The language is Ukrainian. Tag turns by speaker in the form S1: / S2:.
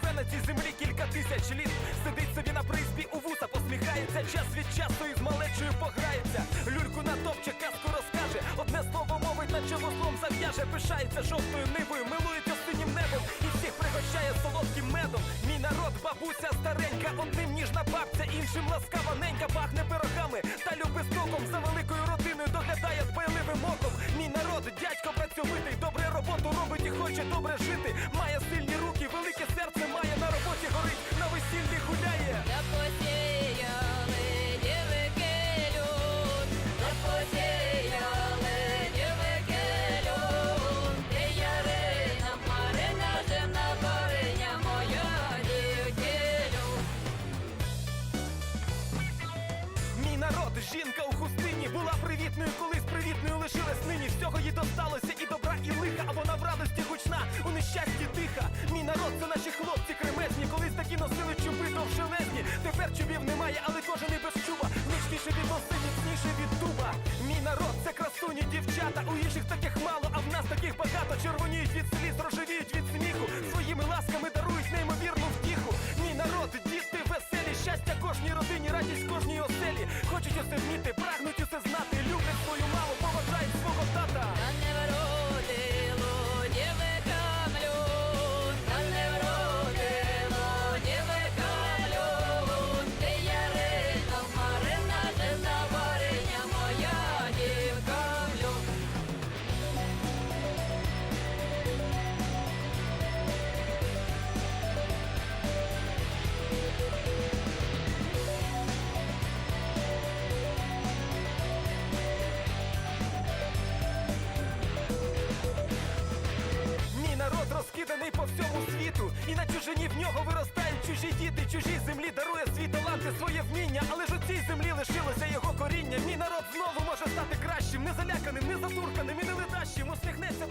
S1: на цій землі кілька тисяч літ. Сидить собі на призбі у вуса, посміхається, час від часу із малечою пограється. Люльку натопче, казку розкаже. Одне слово мовить, наче вузлом зав'яже, пишається жовтою нивою, милується синім небом і всіх пригощає солодким медом. Мій народ, бабуся старенька, одним ніжна бабця, іншим ласкава ненька, пахне пирогами та любить стоком за великою родиною доглядає дбайливим оком. Мій народ, дядько працьовитий, добре роботу робить і хоче добре жити. Народ, жінка у хустині була привітною, колись привітною лишилась нині. Всього їй досталося і добра, і лиха, а вона в радості гучна, у нещасті тиха. Мій народ, це наші хлопці кремезні, колись такі носили чуби довжелезні. Тепер чубів немає, але кожен і без чуба. Нічніше від носи, міцніше від дуба. Мій народ, це красуні дівчата. У інших таких мало, а в нас таких багато. Червоніють від сліз, рожевіють оселі. Хочуть усе прагнуть усе розкиданий по всьому світу, і на чужині в нього виростають чужі діти, чужій землі дарує свій таланти, своє вміння, але ж у цій землі лишилося його коріння. Мій народ знову може стати кращим, не заляканим, не затурканим і не ледащим. Усміхнеться